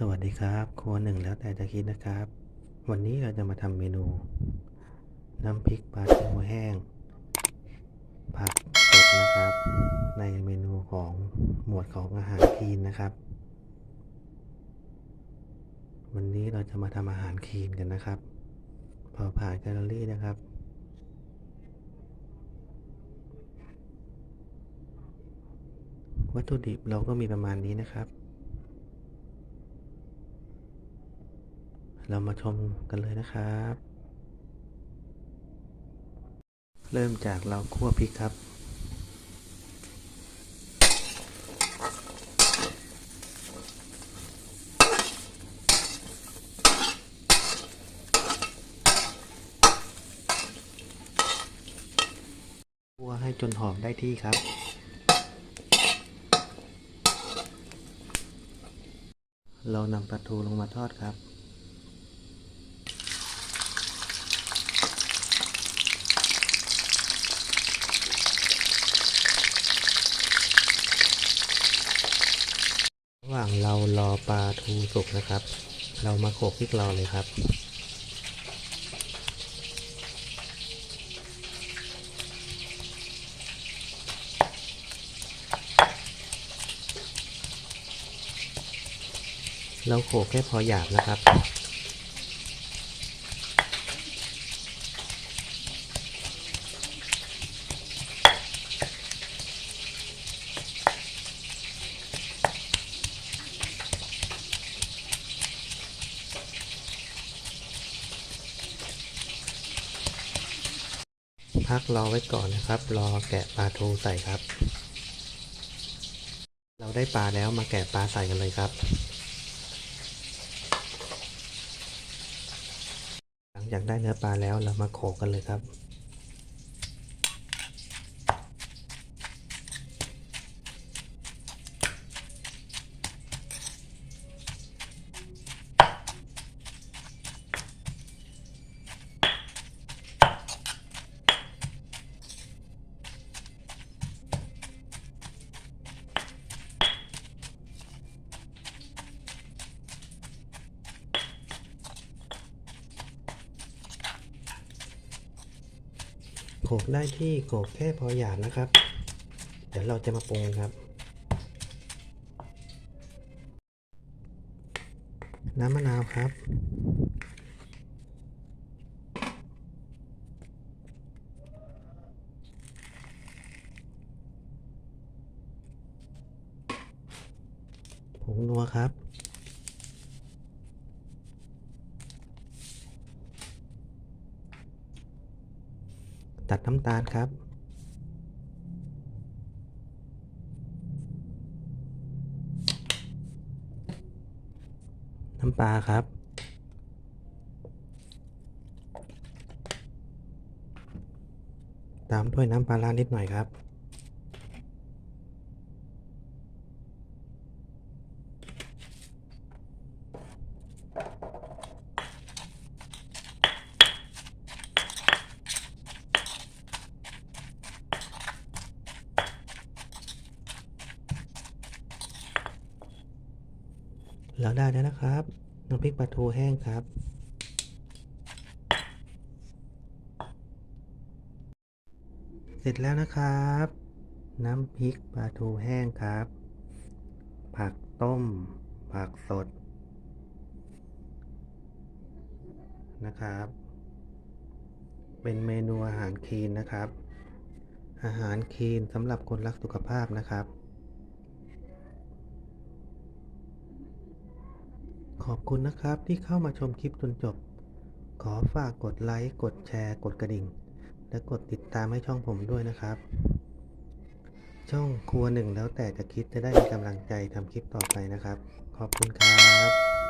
สวัสดีครับครัวหนึ่งแล้วแต่จะคิดนะครับ วันนี้เราจะมาทำเมนู น้ำพริกปลาทูแห้ง ผักสดนะครับ ในเมนูของหมวดของอาหารคีนนะครับ วันนี้เราจะมาทำอาหารคีนกันนะครับเผาผลาญแคลอรี่นะครับวัตถุดิบเราก็มีประมาณนี้นะครับ เรามาชมกันเลยนะครับ เริ่มจากเราคั่วพริกครับ คั่วให้จนหอมได้ที่ครับเรานำปลาทูลงมาทอดครับ หว่างเรารอปลาทูสุกนะครับ เรามาโขลกพริกเราเลยครับ เราโขลกแค่พอหยาบนะครับ พักรอไว้ก่อนนะครับ รอแกะปลาทูใส่ครับ เราได้ปลาแล้วมาแกะปลาใส่กันเลยครับ หลังจากได้เนื้อปลาแล้วเรามาโขกกันเลยครับ โขกได้ที่โขกแค่พอหยาบนะครับ เดี๋ยวเราจะมาปรุงครับ น้ำมะนาวครับ ผงนัวครับ ตัดน้ำตาลครับ น้ำปลาครับ ตามด้วยน้ำปลาร้านิดหน่อยครับ แล้วได้แล้วนะครับน้ำพริกปลาทูแห้งครับ เสร็จแล้วนะครับ น้ำพริกปลาทูแห้งครับ ผักต้ม ผักสด นะครับ เป็นเมนูอาหารคลีนนะครับ อาหารคลีนสำหรับคนรักสุขภาพนะครับ ขอบคุณนะครับที่เข้ามาชมคลิปจนจบ ขอฝากกดไลค์ กดแชร์ กดกระดิ่ง และกดติดตามให้ช่องผมด้วยนะครับ ช่องครัวหนึ่งแล้วแต่จะคิดจะได้มีกำลังใจทำคลิปต่อไปนะครับ ขอบคุณครับ